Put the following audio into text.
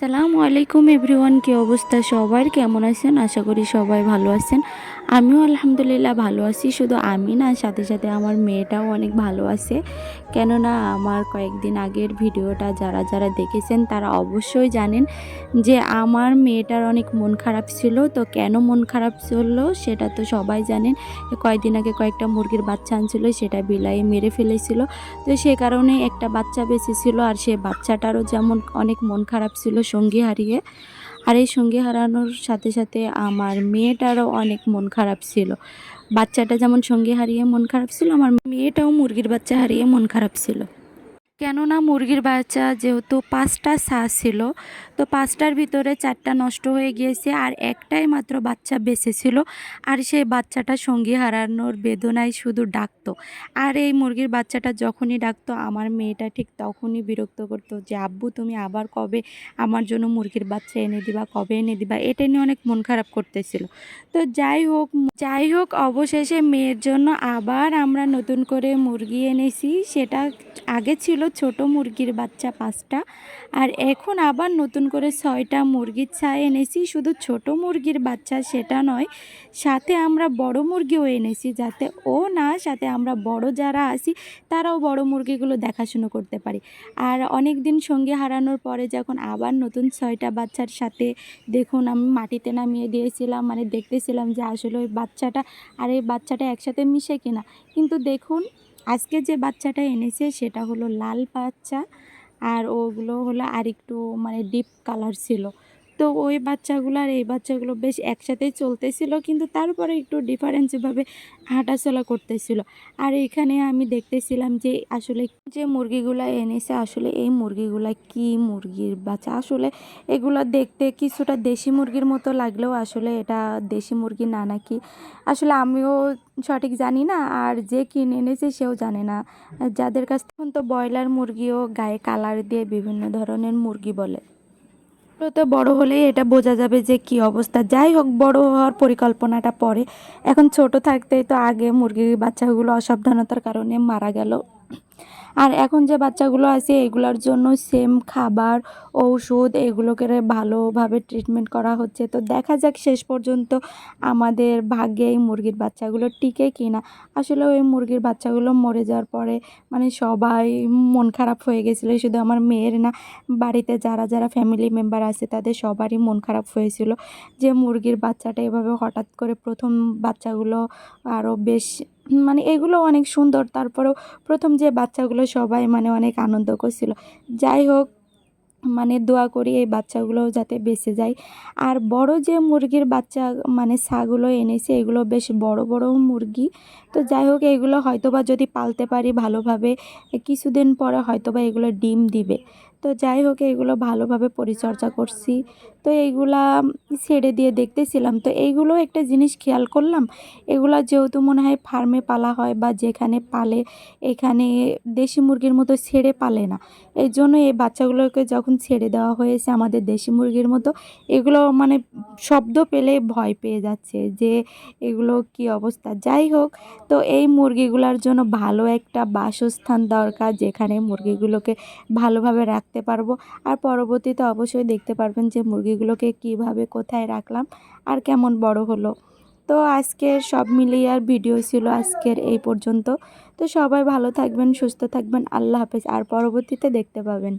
সালামু আলাইকুম এভরিওয়ান কি অবস্থা সবার? কেমন আছেন? আশা করি সবাই ভালো আছেন। আমিও আলহামদুলিল্লাহ ভালো আছি, শুধু আমি না, সাথে সাথে আমার মেয়েটাও অনেক ভালো আছে। কেননা আমার কয়েকদিন আগের ভিডিওটা যারা যারা দেখেছেন তারা অবশ্যই জানেন যে আমার মেয়েটার অনেক মন খারাপ ছিল। তো কেন মন খারাপ ছিল সেটা তো সবাই জানেন। কয়েকদিন আগে কয়েকটা মুরগির বাচ্চা আনছিল, সেটা বিলাই মেরে ফেলেছিল। তো সে কারণে একটা বাচ্চা বেঁচে ছিল আর সে বাচ্চাটারও যেমন অনেক মন খারাপ ছিল সঙ্গী হারিয়ে। আর এই সঙ্গী হারানোর সাথে সাথে আমার মেয়েটারও অনেক মন খারাপ ছিল। বাচ্চাটা যেমন সঙ্গী হারিয়ে মন খারাপ ছিল, আমার মেয়েটাও মুরগির বাচ্চা হারিয়ে মন খারাপ ছিল। কেননা মুরগির বাচ্চা যেহেতু পাঁচটা সা ছিল, তো পাঁচটার ভিতরে চারটা নষ্ট হয়ে গিয়েছে আর একটাই মাত্র বাচ্চা বেঁচে ছিল আর সেই বাচ্চাটা সঙ্গী হারানোর বেদনায় শুধু ডাকতো। আর এই মুরগির বাচ্চাটা যখনই ডাকতো, আমার মেয়েটা ঠিক তখনই বিরক্ত করতো যে, আব্বু, তুমি আবার কবে আমার জন্য মুরগির বাচ্চা এনে দিবা? কবে এনে দিবা? এটা নিয়ে অনেক মন খারাপ করতেছিল। তো যাই হোক যাই হোক, অবশেষে মেয়ের জন্য আবার আমরা নতুন করে মুরগি এনেছি। সেটা আগে ছিল ছোট মুরগির বাচ্চা পাঁচটা। আর এখন আবার নতুন করে ছয়টা মুরগির ছাই এনেছি। শুধু ছোট মুরগির বাচ্চা সেটা নয়, সাথে আমরা বড় মুরগিও এনেছি যাতে ও না, সাথে আমরা বড় যারা আছি, তারাও বড় মুরগিগুলো দেখাশুনো করতে পারি। আর অনেক দিন সঙ্গে হারানোর পরে যখন আবার নতুন ছয়টা বাচ্চার সাথে দেখুন, আমি মাটিতে নামিয়ে দিয়েছিলাম মানে দেখতেছিলাম যে আসলে ওই বাচ্চাটা আর এই বাচ্চাটা একসাথে মিশে কিনা। কিন্তু দেখুন আজকে যে বাচ্চাটা এনেছে সেটা হলো লাল বাচ্চা আর ওগুলো হলো আরেকটু মানে ডিপ কালার ছিল। তো ওই বাচ্চাগুলো আর এই বাচ্চাগুলো বেশ একসাথেই চলতেছিল, কিন্তু তারপরে একটু ডিফারেন্সভাবে হাঁটাচলা করতেছিল। আর এখানে আমি দেখতেছিলাম যে আসলে যে মুরগিগুলো এনেছে, আসলে এই মুরগিগুলা কি মুরগির বাচ্চা? আসলে এগুলো দেখতে কিছুটা দেশি মুরগির মতো লাগলেও আসলে এটা দেশি মুরগি না নাকি? আসলে আমিও সঠিক জানি না, আর যে কিনে এনেছে সেও জানে না। যাদের কাছ থেকে তো ব্রয়লার মুরগিও গায়ে কালার দিয়ে বিভিন্ন ধরনের মুরগি বলে। তো বড় হলেই এটা বোঝা যাবে যে কি অবস্থা। যাই হোক, বড় হওয়ার পরিকল্পনাটা পরে। এখন ছোট থাকতেই তো আগে মুরগির বাচ্চাগুলো অসাবধানতার কারণে মারা গেল। আর এখন যে বাচ্চাগুলো আছে, এগুলোর জন্য সেম খাবার, ঔষধ, এগুলোকে ভালোভাবে ট্রিটমেন্ট করা হচ্ছে। তো দেখা যাক শেষ পর্যন্ত আমাদের ভাগ্যে এই মুরগির বাচ্চাগুলো টিকে কি না আসলে ওই মুরগির বাচ্চাগুলো মরে যাওয়ার পরে মানে সবাই মন খারাপ হয়ে গেছিল, শুধু আমার মেয়ের না, বাড়িতে যারা যারা ফ্যামিলি মেম্বার আছে, তাদের সবারই মন খারাপ হয়েছিল যে মুরগির বাচ্চাটা এভাবে হঠাৎ করে প্রথম বাচ্চাগুলো আরও বেশ মানে এগুলো অনেক সুন্দর। তারপরেও প্রথম যে বাচ্চাগুলো সবাই মানে অনেক আনন্দ করছিল। যাই হোক মানে দোয়া করি এই বাচ্চাগুলো যাতে বেঁচে যায়। আর বড় যে মুরগির বাচ্চা মানে ছাগুলো এনেছে, এগুলো বেশ বড় বড় মুরগি। তো যাই হোক, এগুলো হয়তোবা যদি পালতে পারি ভালোভাবে, কিছুদিন পরে হয়তোবা এগুলো ডিম দিবে। তো যাই হোক এগুলো ভালোভাবে পরিচর্যা করছি। তো এইগুলা ছেড়ে দিয়ে দেখতেছিলাম। তো এইগুলো একটা জিনিস খেয়াল করলাম, এগুলা যেহেতু মনে হয় ফার্মে পালা হয় বা যেখানে পালে, এখানে দেশি মুরগির মতো ছেড়ে পালে না। এই জন্য এই বাচ্চাগুলোকে যখন ছেড়ে দেওয়া হয়েছে আমাদের দেশি মুরগির মতো, এগুলো মানে শব্দ পেলে ভয় পেয়ে যাচ্ছে যে এগুলো কি অবস্থা। যাই হোক, তো এই মুরগিগুলোর জন্য ভালো একটা বাসস্থান দরকার, যেখানে মুরগিগুলোকে ভালোভাবে রাখতে পারব। আর পরবর্তীতে অবশ্যই দেখতে পারবেন যে মুরগিগুলোকে কীভাবে কোথায় রাখলাম আর কেমন বড় হলো। তো আজকের সব মিলিয়ে আর ভিডিও ছিল আজকের এই পর্যন্ত। তো সবাই ভালো থাকবেন, সুস্থ থাকবেন, আল্লাহ হাফেজ। আর পরবর্তীতে দেখতে পাবেন।